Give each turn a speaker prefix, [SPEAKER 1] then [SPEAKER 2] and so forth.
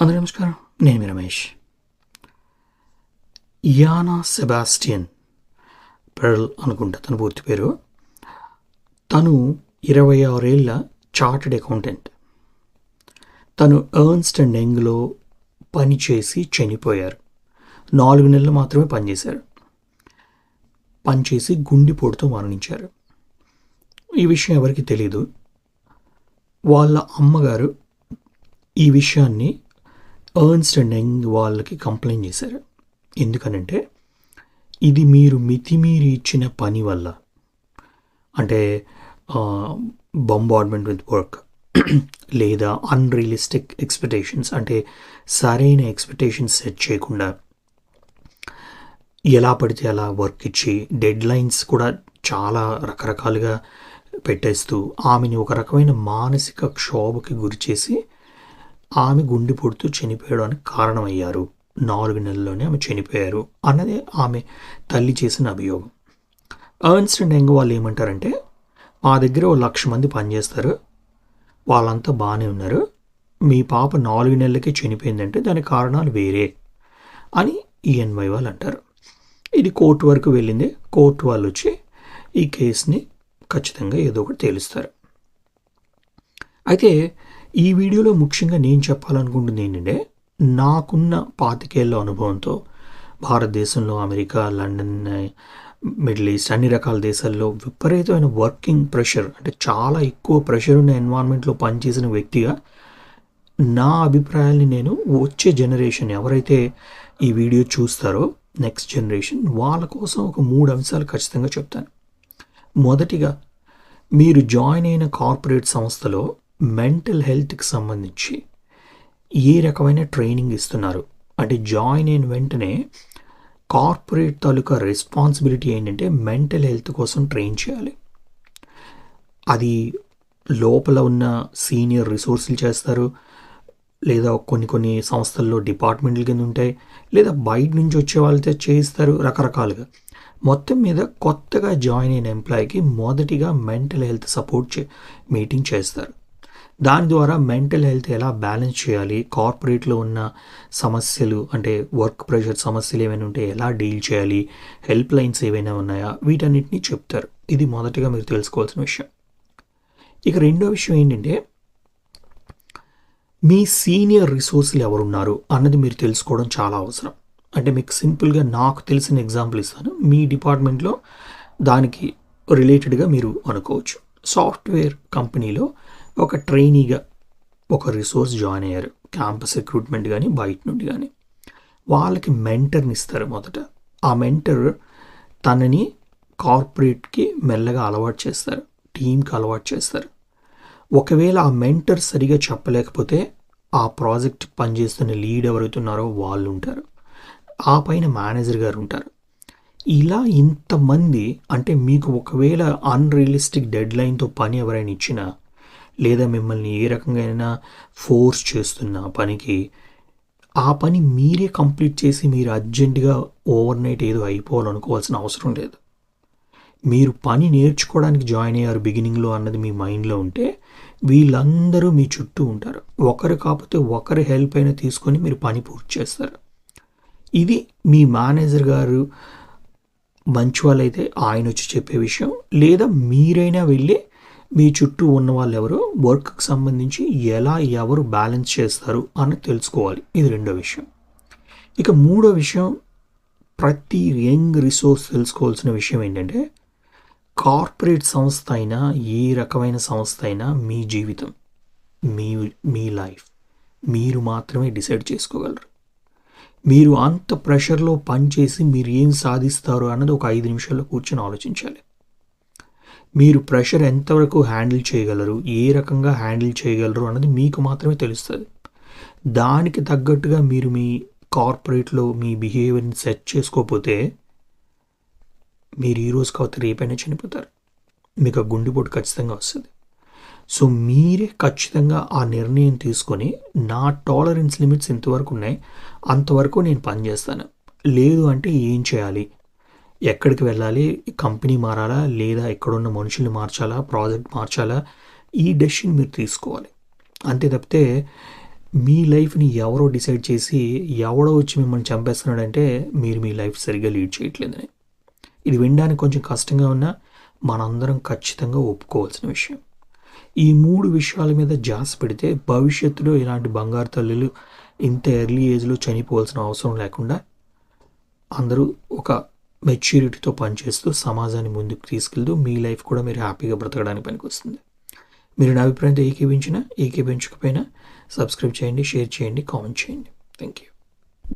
[SPEAKER 1] అందరూ నమస్కారం. నేను మీ రమేష్. యానా సెబాస్టియన్ పెరల్ అనుకుంటా తన పూర్తి పేరు. తను ఇరవై ఆరేళ్ళ చార్టెడ్ అకౌంటెంట్. తను ఎర్న్స్ట్ అండ్ యంగ్లో పనిచేసి చనిపోయారు. నాలుగు నెలలు మాత్రమే పనిచేశారు. పనిచేసి గుండెపోటుతో మరణించారు. ఈ విషయం ఎవరికి తెలియదు వాళ్ళ అమ్మగారు ఈ విషయాన్ని ఎర్న్స్ట్ అండ్ యంగ్ వాళ్ళకి కంప్లైంట్ చేశారు. ఎందుకనంటే ఇది మీరు మితిమీరి ఇచ్చిన పని వల్ల అంటే బొంబార్డ్మెంట్ విత్ వర్క్ లేదా అన్రియలిస్టిక్ ఎక్స్పెక్టేషన్స్ అంటే సరైన ఎక్స్పెక్టేషన్స్ సెట్ చేయకుండా ఎలా పడితే అలా వర్క్ ఇచ్చి డెడ్ లైన్స్ కూడా చాలా రకరకాలుగా పెట్టేస్తూ ఆమెని ఒక రకమైన మానసిక క్షోభకి గురిచేసి ఆమె గుండె పొడుతూ చనిపోయడానికి కారణమయ్యారు. నాలుగు నెలల్లోనే ఆమె చనిపోయారు అన్నదే ఆమె తల్లి చేసిన అభియోగం. ఎర్న్స్ అండ్ యంగ్ వాళ్ళు ఏమంటారంటే మా దగ్గర ఓ లక్ష మంది పనిచేస్తారు. వాళ్ళంతా బాగానే ఉన్నారు. మీ పాప నాలుగు నెలలకే చనిపోయిందంటే దాని కారణాలు వేరే అని ఈఎన్వై వాళ్ళు అంటారు. ఇది కోర్టు వరకు వెళ్ళింది. కోర్టు వాళ్ళు వచ్చి ఈ కేసుని ఖచ్చితంగా ఏదో ఒకటి తేలుస్తారు. అయితే ఈ వీడియోలో ముఖ్యంగా నేను చెప్పాలనుకుంటుంది ఏంటంటే నాకున్న పాతికేళ్ళ అనుభవంతో భారతదేశంలో అమెరికా లండన్ మిడిల్ ఈస్ట్ అన్ని రకాల దేశాల్లో విపరీతమైన వర్కింగ్ ప్రెషర్ అంటే చాలా ఎక్కువ ప్రెషర్ ఉన్న ఎన్వైర్న్మెంట్లో పనిచేసిన వ్యక్తిగా నా అభిప్రాయాల్ని నేను వచ్చే జనరేషన్ ఎవరైతే ఈ వీడియో చూస్తారో నెక్స్ట్ జనరేషన్ వాళ్ళ కోసం ఒక మూడు అంశాలు ఖచ్చితంగా చెప్తాను. మొదటిగా మీరు జాయిన్ అయిన కార్పొరేట్ సంస్థలో మెంటల్ హెల్త్కి సంబంధించి ఏ రకమైన ట్రైనింగ్ ఇస్తున్నారు? అంటే జాయిన్ అయిన వెంటనే కార్పొరేట్ తాలూకా రెస్పాన్సిబిలిటీ ఏంటంటే మెంటల్ హెల్త్ కోసం ట్రైన్ చేయాలి. అది లోపల ఉన్న సీనియర్ రిసోర్సులు చేస్తారు. లేదా కొన్ని కొన్ని సంస్థల్లో డిపార్ట్మెంట్ల కింద ఉంటాయి. లేదా బయట నుంచి వచ్చే వాళ్ళతో చేయిస్తారు రకరకాలుగా. మొత్తం మీద కొత్తగా జాయిన్ అయిన ఎంప్లాయీకి మొదటిగా మెంటల్ హెల్త్ సపోర్ట్ చే మీటింగ్ చేస్తారు. దాని ద్వారా మెంటల్ హెల్త్ ఎలా బ్యాలెన్స్ చేయాలి? కార్పొరేట్లో ఉన్న సమస్యలు అంటే వర్క్ ప్రెషర్ సమస్యలు ఏమైనా ఉంటే ఎలా డీల్ చేయాలి? హెల్ప్ లైన్స్ ఏవైనా ఉన్నాయా? వీటన్నిటిని చెప్తారు. ఇది మొదటిగా మీరు తెలుసుకోవాల్సిన విషయం. ఇక రెండో విషయం ఏంటంటే మీ సీనియర్ రిసోర్సులు ఎవరున్నారు అన్నది మీరు తెలుసుకోవడం చాలా అవసరం. అంటే మీకు సింపుల్గా నాకు తెలిసిన ఎగ్జాంపుల్ ఇస్తాను. మీ డిపార్ట్మెంట్లో దానికి రిలేటెడ్గా మీరు అనుకోవచ్చు. సాఫ్ట్వేర్ కంపెనీలో ఒక ట్రైనీగా ఒక రిసోర్స్ జాయిన్ అయ్యారు. క్యాంపస్ రిక్రూట్మెంట్ కానీ బయట నుండి కానీ వాళ్ళకి మెంటర్ని ఇస్తారు మొదట. ఆ మెంటర్ తనని కార్పొరేట్కి మెల్లగా అలవాటు చేస్తారు. టీంకి అలవాటు చేస్తారు. ఒకవేళ ఆ మెంటర్ సరిగా చెప్పలేకపోతే ఆ ప్రాజెక్ట్ పనిచేస్తున్న లీడ్ ఎవరైతున్నారో వాళ్ళు ఉంటారు. ఆ పైన మేనేజర్ గారు ఉంటారు. ఇలా ఇంతమంది అంటే మీకు ఒకవేళ అన్రియలిస్టిక్ డెడ్ లైన్తో పని ఎవరైనా ఇచ్చినా లేదా మిమ్మల్ని ఏ రకంగా ఫోర్స్ చేస్తున్న పనికి ఆ పని మీరే కంప్లీట్ చేసి మీరు అర్జెంటుగా ఓవర్ నైట్ ఏదో అయిపోవాలనుకోవాల్సిన అవసరం లేదు. మీరు పని నేర్చుకోవడానికి జాయిన్ అయ్యారు బిగినింగ్లో అన్నది మీ మైండ్లో ఉంటే వీళ్ళందరూ మీ చుట్టూ ఉంటారు. ఒకరు కాకపోతే ఒకరి హెల్ప్ అయినా తీసుకొని మీరు పని పూర్తి చేస్తారు. ఇది మీ మేనేజర్ గారు మంచి వాళ్ళైతే ఆయన వచ్చి చెప్పే విషయం. లేదా మీరైనా వెళ్ళి మీ చుట్టూ ఉన్న వాళ్ళు ఎవరు వర్క్కి సంబంధించి ఎలా ఎవరు బ్యాలెన్స్ చేస్తారు అని తెలుసుకోవాలి. ఇది రెండో విషయం. ఇక మూడో విషయం ప్రతి యంగ్ రిసోర్స్ తెలుసుకోవాల్సిన విషయం ఏంటంటే కార్పొరేట్ సంస్థ అయినా ఏ రకమైన సంస్థ అయినా మీ జీవితం మీ మీ లైఫ్ మీరు మాత్రమే డిసైడ్ చేసుకోగలరు. మీరు అంత ప్రెషర్లో పనిచేసి మీరు ఏం సాధిస్తారు అన్నది ఒక ఐదు నిమిషాల్లో కూర్చొని ఆలోచించాలి. మీరు ప్రెషర్ ఎంతవరకు హ్యాండిల్ చేయగలరు ఏ రకంగా హ్యాండిల్ చేయగలరు అన్నది మీకు మాత్రమే తెలుస్తుంది. దానికి తగ్గట్టుగా మీరు మీ కార్పొరేట్లో మీ బిహేవియర్ని సెట్ చేసుకోకపోతే మీరు ఈరోజు రోజు కాకపోతే రేపైనా చనిపోతారు. మీకు ఆ గుండెపోటు ఖచ్చితంగా వస్తుంది. సో మీరే ఖచ్చితంగా ఆ నిర్ణయం తీసుకొని నా టాలరెన్స్ లిమిట్స్ ఇంతవరకు ఉన్నాయి. అంతవరకు నేను పనిచేస్తాను లేదు అంటే ఏం చేయాలి? ఎక్కడికి వెళ్ళాలి? కంపెనీ మారాలా? లేదా ఎక్కడున్న మనుషుల్ని మార్చాలా? ప్రాజెక్ట్ మార్చాలా? ఈ డెసిషన్ మీరు తీసుకోవాలి. అంతే తప్పితే మీ లైఫ్ని ఎవరో డిసైడ్ చేసి ఎవడో వచ్చి మిమ్మల్ని చంపేస్తున్నాడంటే మీరు మీ లైఫ్ సరిగ్గా లీడ్ చేయట్లేదని. ఇది వినడానికి కొంచెం కష్టంగా ఉన్నా మనందరం ఖచ్చితంగా ఒప్పుకోవాల్సిన విషయం. ఈ మూడు విషయాల మీద జాస్ పెడితే భవిష్యత్తులో ఇలాంటి బంగారు తల్లులు ఇంత ఎర్లీ ఏజ్లో చనిపోవాల్సిన అవసరం లేకుండా అందరూ ఒక మెచ్యూరిటీతో పనిచేస్తూ సమాజాన్ని ముందుకు తీసుకెళ్తూ మీ లైఫ్ కూడా మీరు హ్యాపీగా బ్రతకడానికి పనికొస్తుంది. మీరు నా అభిప్రాయంతో ఏకీపించినా ఏకీపించకపోయినా సబ్స్క్రైబ్ చేయండి షేర్ చేయండి కామెంట్ చేయండి. Thank you